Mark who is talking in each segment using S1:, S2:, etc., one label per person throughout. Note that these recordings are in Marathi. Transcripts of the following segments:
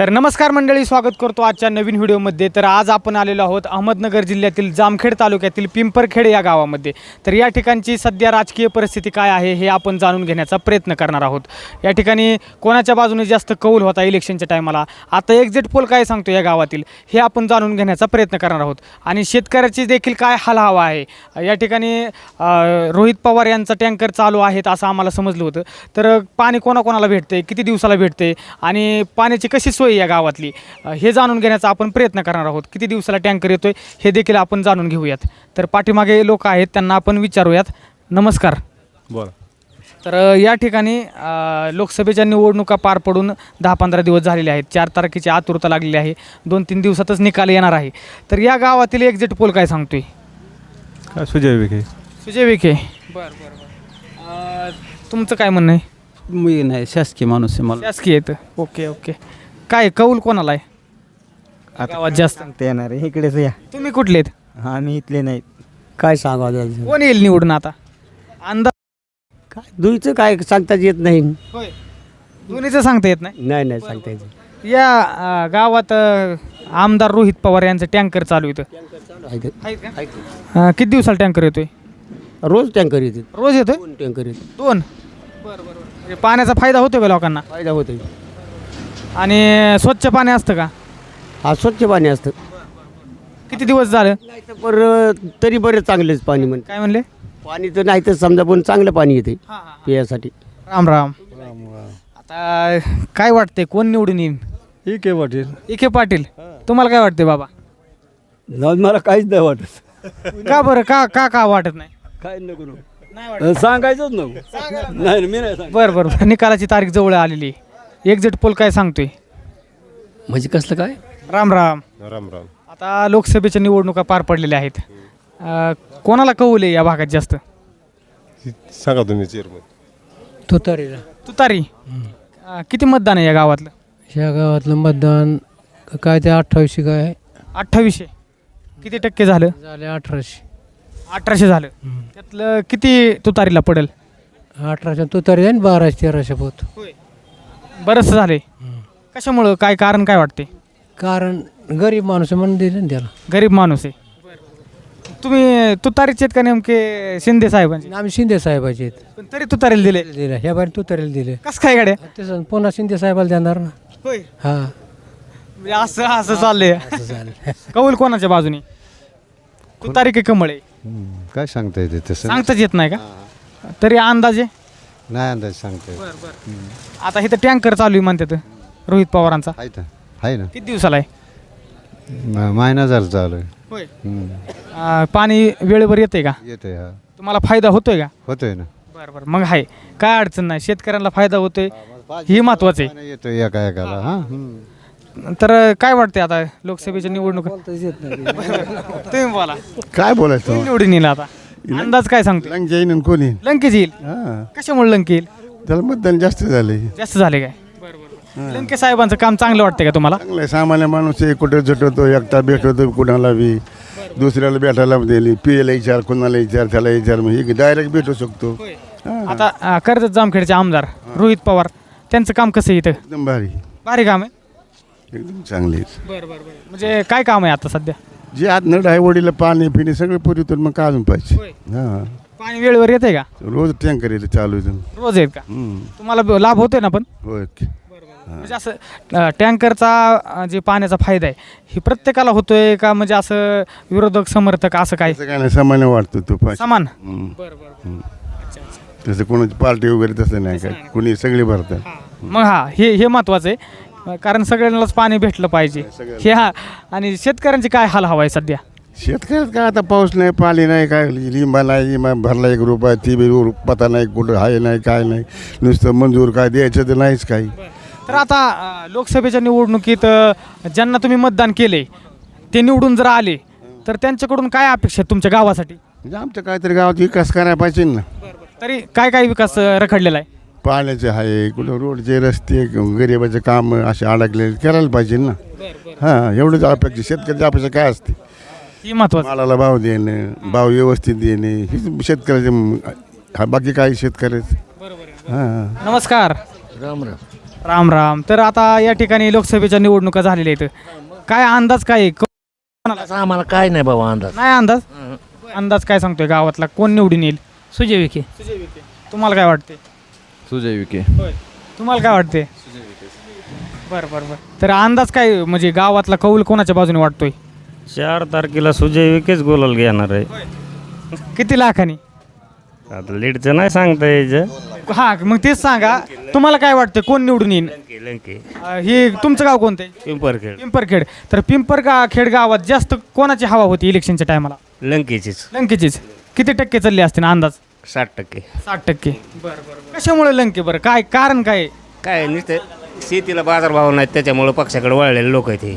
S1: तर नमस्कार मंडळी स्वागत करतो आजच्या नवीन व्हिडिओमध्ये. तर आज आपण आलेलो आहोत अहमदनगर जिल्ह्यातील जामखेड तालुक्यातील पिंपरखेड या गावामध्ये. तर या ठिकाणची सध्या राजकीय परिस्थिती काय आहे हे आपण जाणून घेण्याचा प्रयत्न करणार आहोत. या ठिकाणी कोणाच्या बाजूने जास्त कौल होता इलेक्शनच्या टायमाला? आता एक्झिट पोल काय सांगतो या गावातील? हे आपण जाणून घेण्याचा प्रयत्न करणार आहोत. आणि शेतकऱ्याची देखील काय हाल हवा आहे? या ठिकाणी रोहित पवार यांचा टँकर चालू आहेत असं आम्हाला समजलं होतं. तर पाणी कोणाकोणाला भेटते किती दिवसाला भेटते आणि पाण्याची कशी सोय आहे या गावातली. हे जाणून घेण्याचा आपण प्रयत्न करणार आहोत. किती दिवसाला टँकर येतोय हे देखील आपण जाणून घेऊयात. तर पाठीमागे लोक आहेत त्यांना आपण विचारूयात. नमस्कार.
S2: बरं
S1: तर या ठिकाणी अ, लोकसभेच्या निवडणुका पार पडून दहा पंधरा दिवस झालेले आहेत. चार तारखेची आतुरता लागलेली आहे. दोन तीन दिवसातच निकाल येणार आहे. तर या गावातील एक्झिट पोल काय सांगतोय?
S2: काय सुजय विखे.
S1: सुजय विखे. बरं बरं बरं. तुमचं काय म्हणणं आहे?
S3: मी नाही शासकीय माणूस आहे मला.
S1: शासकीय येतं ओके ओके. काय कौल कोणाला आहे? गावात जास्त.
S4: सांगता येणार आहे. इकडेच या.
S1: तुम्ही कुठले आहेत?
S4: आम्ही इथले नाहीत. काय सांगावं त्याचं?
S1: कोण येईल निवडून आता? अंदाज?
S4: काय दुईचं काय सांगताच येत नाही.
S1: होय. दोन्हीचं सांगता येत नाही?
S4: नाही नाही सांगता येत.
S1: या अ, गावात अ, आमदार रोहित पवार यांचं टँकर चालू येतं
S4: आहे ते.
S1: किती दिवसाला टँकर येतोय?
S4: रोज टँकर येते
S1: रोज येतोय?
S4: दोन टँकर येते
S1: दोन? बरं बरं म्हणजे पाण्याचा फायदा होतोय का लोकांना?
S4: फायदा होतो
S1: आणि स्वच्छ पाणी असतं का?
S4: हा स्वच्छ पाणी असतं.
S1: किती दिवस झालं?
S4: नाही तर पर तरी बरेच चांगलेच पाणी म्हणते.
S1: काय म्हणले?
S4: पाणी तर नाही तर समजा पण चांगलं पाणी येते पियासाठी.
S1: राम राम. आता काय वाटते कोण निवडून येईल?
S2: ठीक आहे पाटील.
S1: इके पाटील. तुम्हाला काय वाटते बाबा?
S3: मला काहीच नाही वाटत.
S1: का बरं? का का का वाटत नाही?
S3: काय नको सांगायचंच नको. नाही मी नाही सांग
S1: बरं बरं निकालाची तारीख जवळ आलेली एक्झिट पोल काय सांगतोय?
S3: म्हणजे कसलं काय?
S1: राम राम.
S2: राम राम.
S1: आता लोकसभेच्या निवडणुका पार पडलेल्या आहेत. अं, कोणाला कौल आहे या भागात जास्त?
S2: सांगा तुम्ही चेअरमन
S5: तुतारीला
S1: तुतारी? अं, किती मतदान आहे या गावातलं?
S5: ह्या गावातलं मतदान काय ते अठ्ठावीसशे काय?
S1: अठ्ठावीसशे. किती टक्के झालं?
S5: झाले अठराशे.
S1: अठराशे झालं. त्यातलं किती तुतारीला पडेल?
S5: अठराशे तुतारी आहे बाराशे तेराशे पोत.
S1: बरंच झाले. कशामुळं? काय कारण काय वाटते?
S5: कारण गरीब माणूस आहे म्हणून दिलं ना त्याला.
S1: गरीब माणूस आहे. तुम्ही तुतारीचे आहेत का नेमके शिंदे साहेबांचे?
S5: आम्ही शिंदे साहेबाचे आहेत.
S1: पण तरी तुतारीला दिले.
S5: दिलं. ह्या बारी तुतारीला दिले.
S1: कसं काय गाड्या?
S5: तसं पुन्हा शिंदे साहेबाला देणार ना?
S1: होय.
S5: हा.
S1: म्हणजे असं असं चाललंय.
S5: असं झालं
S1: कौल कोणाच्या बाजूने? तुतारी की कमळ आहे?
S6: काय सांगता येते तसं
S1: सांगताच येत नाही का? तरी अंदाजे?
S6: नाही अंदाज सांगता येत
S1: आता इथं टँकर चालू आहे म्हणतात. रोहित पवारांचा.
S6: आहे तर आहे ना.
S1: किती दिवसाला आहे?
S6: म- महिना झाला चालू आहे.
S1: होय.
S6: हम्म.
S1: पाणी वेळेवर येते का?
S6: येतोय हा.
S1: तुम्हाला फायदा होतोय का?
S6: होतोय ना.
S1: बरं बरं. मग आहे. काय अडचण नाही. शेतकऱ्यांना फायदा होतोय. ही महत्वाचं
S6: पाणी येतोय एका एकाला हा. हम्म.
S1: आहे तर काय वाटते आता लोकसभेच्या निवडणूक? तुम्ही बोला.
S7: काय बोलायचं?
S1: निवडून येईल आता. अंदाज काय सांगतो
S7: लंग येईन आणि कोणी
S1: लंकेच येईल.
S7: हा.
S1: कशामुळे लंके येईल?
S7: त्याला मतदान जास्त झाले
S1: जास्त झाले काय? लंके साहेबांचं काम चांगलं वाटतंय का तुम्हाला?
S7: चांगलं आहे सामान्य माणूस आहे कुठे झटवतो एकटा भेटवतो कुणाला बी. दुसऱ्याला भेटायला दिली पियला विचार कुणाला विचार त्याला विचार मग डायरेक्ट भेटू शकतो. हा,
S1: आता अं, कर्जत जामखेडचे आमदार रोहित पवार त्यांचं काम कसं आहे इथं?
S7: एकदम भारी.
S1: भारी काम आहे?
S7: एकदम चांगले आहेत.
S1: बरं बरं बरं. म्हणजे काय काम आहे आता सध्या?
S7: जे आत नड आहे वडीला पाणी पिणे सगळे पुरीतून मग का अजून पाहिजे हा.
S1: पाणी वेळेवर येते का?
S7: रोज टँकर येते चालू इथून
S1: रोज आहेत का?
S7: हम्म.
S1: तुम्हाला ब- लाभ होतोय ना पण?
S7: होय
S1: म्हणजे असं अं, टँकरचा अं, जे पाण्याचा फायदा आहे हे प्रत्येकाला होतोय का? म्हणजे असं विरोधक समर्थक असं काय?
S7: काय नाही सामान्य वाटतो तो पाहिजे
S1: समान?
S7: हम्म. तसं कोणाची पार्टी वगैरे तसं नाही काय. कुणी सगळे भरतात.
S1: मग हा हे हे महत्वाचं आहे. कारण सगळ्यांनाच पाणी भेटलं पाहिजे. हे हा आणि शेतकऱ्यांचे काय हाल हवा आहे सध्या?
S7: शेतकऱ्यात काय आता पाऊस नाही पाणी नाही काय लिंबा नाही लिंबा भरला एक रुपया ती बी रु- पता नाही कुठं आहे नाही काय नाही. नुसतं मंजूर काय द्यायचं तर नाहीच काही.
S1: तर आता अं, लोकसभेच्या निवडणुकीत अं, ज्यांना तुम्ही मतदान केले ते निवडून जर आले तर त्यांच्याकडून काय अपेक्षा आहेत तुमच्या गावासाठी?
S7: म्हणजे आमच्या काहीतरी गावात विकास करायला पाहिजे ना.
S1: तरी काय काय विकास अं, रखडलेला आहे?
S7: पाण्याचे आहे कुठं रोडचे रस्ते गरिबाचे काम असे अडकलेले करायला पाहिजे ना. हां एवढंच अपेक्षा शेतकऱ्याची अपेक्षा काय असते?
S1: ही महत्वाचं.
S7: मालाला भाव देणं भाव व्यवस्थित देणे हे शेतकऱ्याचे म- हा, बाकी काही शेतकऱ्याचं. हां.
S1: नमस्कार.
S8: राम राम.
S1: राम राम. तर आता या ठिकाणी लोकसभेच्या निवडणुका झालेल्या आहेत. काय अंदाज काय आहे?
S8: आम्हाला काय नाही बाबा अंदाज.
S1: नाही अंदाज? अंदाज काय सांगतोय गावातला? कोण निवडून येईल?
S8: सुजय विखे.
S1: तुम्हाला काय वाटते
S2: सुजय विखे.
S1: होय. तुम्हाला काय वाटते बरं बरं बरं. तर अंदाज काय म्हणजे गावातला कौल कोणाच्या बाजूने वाटतोय?
S3: चार तारखेला सुजय विखेच गोलाल घेणार आहे.
S1: किती लाखांनी?
S3: आता लीडचं नाही सांगता यायचं.
S1: हा मग तेच सांगा. तुम्हाला काय वाटतं कोण निवडून येईल
S3: लंके
S1: अं, हे तुमचं गाव कोणतं आहे?
S3: पिंपरखेड.
S1: पिंपरखेड. तर पिंपरगा खेड गावात जास्त कोणाची हवा होती इलेक्शनच्या टायमाला?
S3: लंकेचीच.
S1: लंकेचीच. किती टक्के चालले असते ना अंदाज?
S3: साठ टक्के.
S1: साठ टक्के. बरं बरं कशामुळे लंके बरं? काय कारण काय?
S3: काय नुसतं शेतीला बाजारभाव नाहीत त्याच्यामुळे पक्षाकडे वळलेले लोक आहेत हे.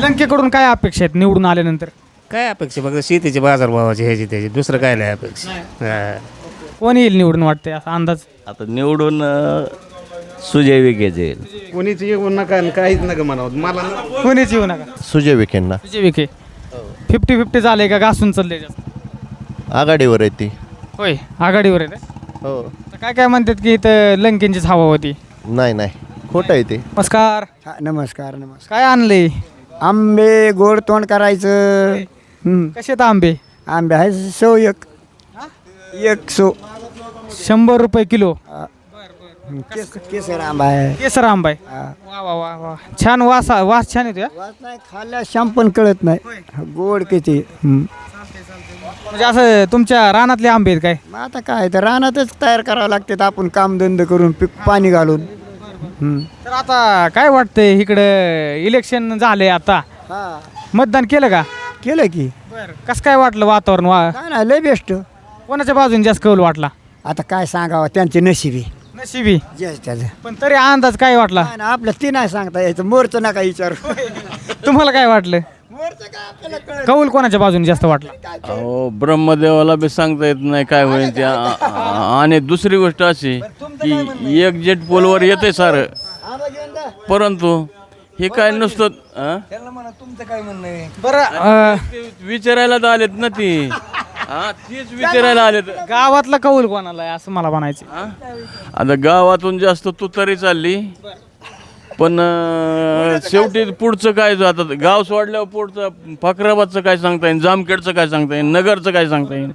S1: लंकेकडून काय अपेक्षा आहेत निवडून आल्यानंतर?
S3: काय अपेक्षा? फक्त शेतीचे बाजारभावाचे ह्याची त्याची. दुसरं काय नाही अपेक्षा. हा.
S1: कोण येईल निवडून वाटते असा अंदाज?
S9: आता निवडून अ, सुजय विखेच येईल.
S2: कोणीच येऊ नका आणि काहीच नका म्हणावं. मला
S1: कोणीच येऊ नका.
S6: सुजय विखेंना.
S1: तुझे विखे. फिफ्टी फिफ्टी झाले का? घासून चालले जास्त.
S6: आघाडीवर आहे ती.
S1: होय आघाडीवर आहे का?
S6: हो.
S1: तर काय काय म्हणतात की इथं लंकेंचीच हवा होती?
S6: नाही नाही. खोटं आहे ते.
S1: नमस्कार.
S4: नमस्कार नमस्कार.
S1: काय आणले
S4: आंबे गोड तोंड करायचं. हं.
S1: कसे आहेत आंबे?
S4: आंबे आहे सो एक. एक सो.
S1: शंभर रुपये किलो.
S4: केस- केसर आंबा आहे
S1: केसर आंबा आहे. वा वा वा वा. छान वास वास छान येतो
S4: वास नाही खाल्ल्या शाम पण कळत नाही. गोड किती. हं.
S1: म्हणजे असं तुमच्या रानातले आंबे आहेत काय?
S4: मग आता काय तर रानातच तयार करावं लागते आपण कामधंद करून पीक पाणी घालून. हं.
S1: तर आता काय वाटतंय इकडं इलेक्शन झाले आता.
S4: हा.
S1: मतदान केलं का?
S4: केलं की.
S1: बरं कसं काय वाटलं वातावरण? वा
S4: काय नाही लय बेस्ट
S1: कोणाच्या बाजूने जास्त कौल वाटला?
S4: आता काय सांगावं त्यांचे नशिबी.
S1: नशिबी.
S4: त्याचं
S1: पण तरी अंदाज काय वाटला?
S4: काय ना आपलं ती नाही सांगता यायचं. मोरचं नका विचारू.
S1: तुम्हाला काय वाटलं?
S4: मोरचं काय आपल्याला कळत
S1: कौल कोणाच्या बाजूने जास्त वाटला?
S9: अहो ब्रह्मदेवाला बी सांगता येत नाही काय होईल ते. आ- आ- आणि दुसरी गोष्ट अशी की एक जेट पोलवर येते सारं. परंतु हे काय नुसतं?
S1: बरं. अं,
S9: विचारायला तर आलेत ना ती. हा तीच विचारायला आलेत
S1: गावातला कौल कोणाला आहे असं मला म्हणायचं
S9: हा? आता गावातून जास्त तुतारी चालली. पण अं, शेवटी पुढचं काय आता गाव सोडल्यावर पुढचं फकराबादचं काय सांगता येईल जामखेडचं काय सांगता येईल नगरचं काय सांगता येईल?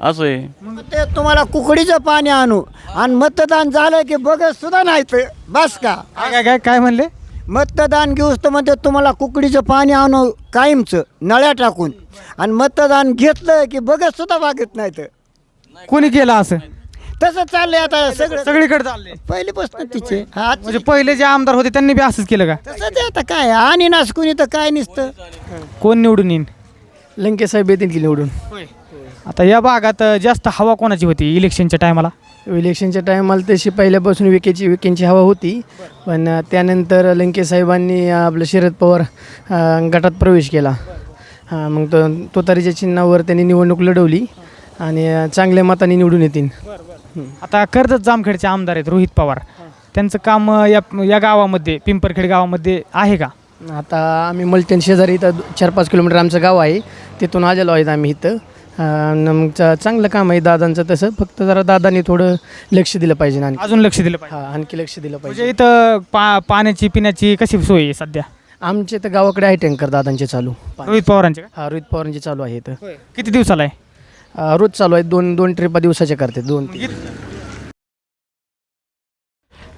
S9: असं आहे.
S4: मग ते तुम्हाला कुकडीचं पाणी आणू. आणि मतदान झालं की बघत सुद्धा नाही तर बस का?
S1: काय काय म्हणले?
S4: मतदान घेऊस तर म्हणते तुम्हाला कुकडीचं पाणी आणू कायमचं नळ्या टाकून. आणि मतदान घेतलं की बघत सुद्धा बागत नाही तर.
S1: कोणी केलं असं?
S4: तसं चाललंय आता सगळं
S1: सगळीकडे चालले
S4: पहिलीपासून तिचे. हा
S1: म्हणजे पहिले जे आमदार होते त्यांनी बी असंच केलं का?
S4: तसं ते आता काय? आणि नास कुणी तर काय नसतं?
S1: कोण निवडून येईन?
S5: लंके साहेब येतील की निवडून?
S1: आता या भागात जास्त हवा कोणाची होती इलेक्शनच्या टायमाला?
S5: इलेक्शनच्या टायमाला तशी पहिल्यापासून विकेची विकेंची हवा होती. पण त्यानंतर लंके साहेबांनी आपलं शरद पवार अ, गटात प्रवेश केला. हां मग तो तुतारीच्या चिन्हावर त्यांनी निवडणूक लढवली आणि अ, चांगल्या मताने निवडून येतील.
S1: आता कर्जत जामखेडचे आमदार आहेत रोहित पवार. त्यांचं काम अं, या या गावामध्ये पिंपरखेड गावामध्ये आहे का?
S5: आता आम्ही मलटण शेजारी इथं चार पाच किलोमीटर आमचं गाव आहे. तिथून आलेलो आहेत आम्ही इथं. मग चा- चांगलं काम आहे दादांचं तसं. फक्त जरा दादांनी थोडं लक्ष दिलं पाहिजे आणखी.
S1: अजून लक्ष दिलं पाहिजे.
S5: हां आणखी लक्ष दिलं पाहिजे.
S1: म्हणजे इथं पा पाण्याची पिण्याची कशी सोय आहे सध्या?
S5: आमचे तर गावाकडे आहे टँकर दादांचे चालू.
S1: रोहित पवारांचे का?
S5: हा रोहित पवारांचे चालू आहे इथं.
S1: किती दिवसाला आहे?
S5: अं, रोज चालू आहे. दोन दोन ट्रिपा दिवसाचे करते. दोन तीन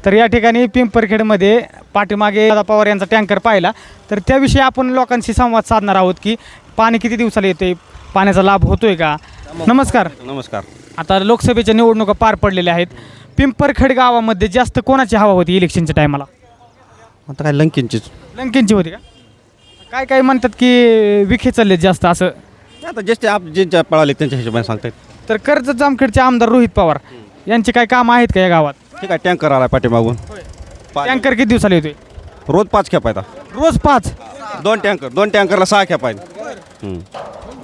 S1: तर या ठिकाणी पिंपरखेडमध्ये पाठीमागे दादा पवार यांचा टँकर पाहिला. तर त्याविषयी आपण लोकांशी संवाद साधणार आहोत की पाणी किती दिवसाला येते पाण्याचा लाभ होतोय का? नमस्कार.
S2: नमस्कार.
S1: आता लोकसभेच्या निवडणुका पार पडलेल्या आहेत. पिंपरखेड गावामध्ये जास्त कोणाची हवा होती इलेक्शनच्या टायमाला?
S2: आता काय लंकींचीच
S1: लंकेंची होती का? काय काय म्हणतात की विखे चाललेत जास्त असं?
S2: आता ज्येष्ठ आप जे पळाले त्यांच्या हिशोबाने सांगतायत.
S1: तर कर्जत जामखेडचे आमदार रोहित पवार यांचे काय काम आहेत का या गावात?
S2: ठीक आहे टँकर आला पाठीमागून.
S1: टँकर किती दिवसाला येतोय?
S2: रोज पाच खेप आहेत.
S1: रोज पाच?
S2: दोन टँकर दोन टँकरला सहा खेप आहेत. हम्म.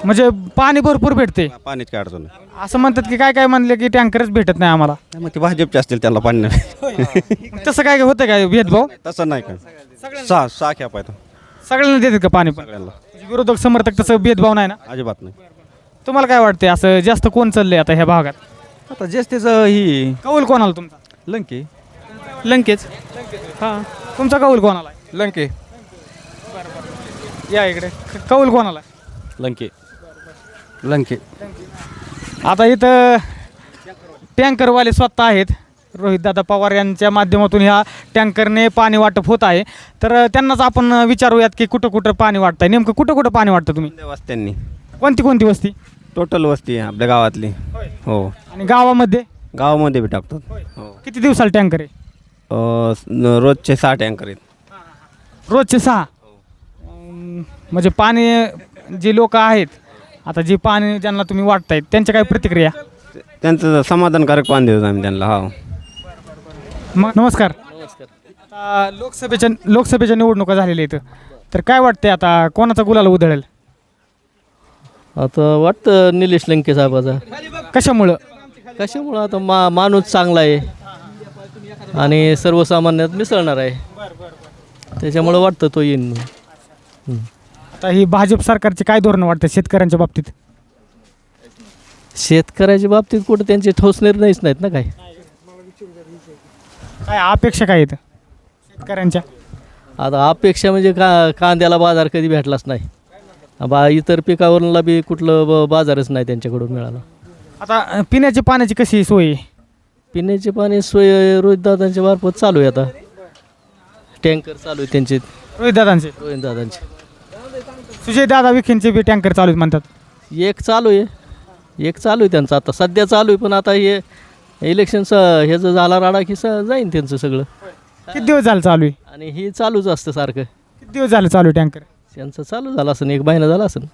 S1: म्हणजे पाणी भरपूर भेटते.
S2: पाण्याची काय अडचण नाही.
S1: असं म्हणतात की काय काय म्हणले की टँकरच भेटत नाही आम्हाला.
S2: नाही, मग ते भाजपचे असतील त्यांना पाणी नाही.
S1: तसं काय होतं काय? भेदभाव?
S2: तसं नाही काय. सहा सहा खेप आहेत.
S1: सगळ्यांना देतात का पाणी पण?
S2: सगळ्यांना.
S1: म्हणजे विरोधक समर्थक तसं भेदभाव नाही ना?
S2: अजिबात नाही.
S1: तुम्हाला काय वाटते असं जास्त कोण चाललंय आता ह्या भागात?
S2: आता ज्येष्ठचं ही
S1: कौल कोणाला तुमचा?
S2: लंकी.
S8: लंकेच? हां.
S1: तुमचा कौल कोणाला?
S2: लंके.
S1: या इकडे. क- कौल कोणाला?
S2: लंके. लंके.
S1: आता इथं टँकरवाले स्वतः आहेत. रोहितदादा पवार यांच्या माध्यमातून ह्या टँकरने पाणी वाटप होत आहे. तर त्यांनाच आपण विचारूयात की कुठं कुठं पाणी वाटतंय. नेमकं कुठं कुठं पाणी वाटतं तुम्ही?
S2: वस्त्यांनी?
S1: कोणती कोणती वस्ती?
S2: टोटल वस्ती आहे आपल्या गावातली. हो.
S1: आणि गावामध्ये?
S2: गावामध्ये बी टाकतात. हो.
S1: किती दिवसाला टँकर आहे?
S2: अ, स- न- रोजचे सहा टँकर आहेत.
S1: रोजचे सहा? म्हणजे पाणी जे लोक आहेत आता जे पाणी ज्यांना तुम्ही वाटतायत त्यांच्या काय प्रतिक्रिया?
S2: त्यांचं समाधानकारक पाणी देतो आम्ही त्यांना हो.
S1: मग नमस्कार. आता लोकसभेच्या लोकसभेच्या निवडणुका झालेल्या इथं तर काय वाटतंय आता कोणाचा गुलाला उधळेल?
S8: आता वाटतं निलेश लंके साहेबाचा.
S1: कशामुळं?
S8: कशामुळं? आता मा माणूस चांगला आहे. आणि सर्वसामान्यात मिसळणार आहे. त्याच्यामुळं वाटतं तो येईन म्हणून.
S1: आता ही भाजप सरकारचे काय धोरणं वाटतं शेतकऱ्यांच्या बाबतीत?
S8: शेतकऱ्याच्या बाबतीत कुठं त्यांचे ठोस निर्णयच नाहीत ना काय
S1: काय अपेक्षा काय आहेत शेतकऱ्यांच्या?
S8: आता अपेक्षा म्हणजे का कांद्याला बाजार कधी भेटलाच नाही. बा इतर पिकावरला बी कुठलं ब बाजारच नाही त्यांच्याकडून मिळाला.
S1: आता अं, पिण्याच्या पाण्याची कशी सोय आहे?
S8: पिण्याचे पाणी सोय रोहितदादांच्या मार्फत चालू आहे आता. टँकर चालू आहे त्यांचे.
S1: रोहितदादांचे
S8: रोहितदादांचे
S1: सुजय दादा विखेंचे बी टँकर चालू आहेत म्हणतात.
S8: एक चालू आहे. एक चालू आहे त्यांचं. आता सध्या चालू आहे पण आता हे इलेक्शनचं हे जर झाला राडा की स जाईन त्यांचं सगळं.
S1: किती दिवस झालं चालू आहे?
S8: आणि हे चालूच असतं सारखं.
S1: किती दिवस झालं चालू आहे टँकर
S8: त्यांचं चालू झालं असेल एक महिना झाला असेल.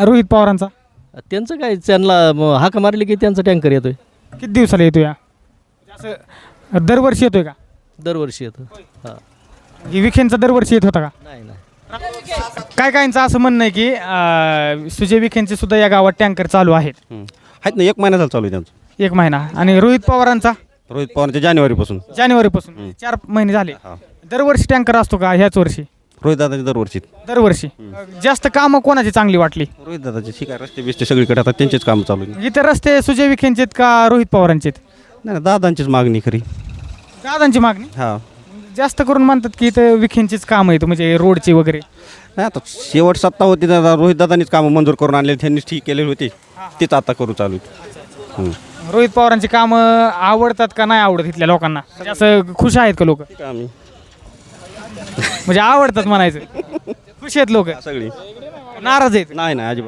S1: रोहित पवारांचा?
S8: त्यांचं काय त्यांना म- हाक मारली की त्यांचा टँकर येतोय.
S1: किती दिवसाला येतो या असं दरवर्षी येतोय का?
S8: दरवर्षी येतो. हां.
S1: ही विखेंचा दरवर्षी येत होता का?
S8: नाही नाही.
S1: काय काहींचं असं म्हणणं आहे की अं, सुजय विखेंचे सुद्धा या गावात टँकर चालू आहेत.
S2: हं. आहेत ना एक महिना झाला चालू आहे त्यांचं.
S1: एक महिना. आणि रोहित पवारांचा?
S2: रोहित पवारच्या जानेवारीपासून.
S1: जानेवारीपासून. चार महिने झाले. दरवर्षी टँकर असतो का ह्याच वर्षी?
S2: रोहित दादाचे दरवर्षी.
S1: दरवर्षी. जास्त कामं कोणाची चांगली वाटली?
S2: रोहित दादाचे शिकाय रस्ते बिस्ते सगळीकडे आता त्यांचेच काम चालू आहे
S1: इथे रस्ते सुजय विखेंचे आहेत का रोहित पवारांचे आहेत?
S2: नाही नाही, दादांचीच मागणी खरी.
S1: दादांची मागणी?
S2: हा.
S1: जास्त करून म्हणतात की इथं विखेंचीच काम आहेत म्हणजे रोडची वगैरे.
S2: नाही आता शेवट सत्ता होती दादा रोहित दादांनीच कामं मंजूर करून आणले त्यांनीच ठीक केलेली होती. तीच आता करू चालू. हं.
S1: रोहित पवारांची कामं आवडतात का नाही आवडत इथल्या लोकांना? म्हणजे असं खुश आहेत का लोक?
S2: ठीक आहे आम्ही.
S1: म्हणजे आवडतात म्हणायचं. खुश आहेत लोक.
S2: सगळी.
S1: नाराज आहेत.
S2: नाही नाही अजिबात.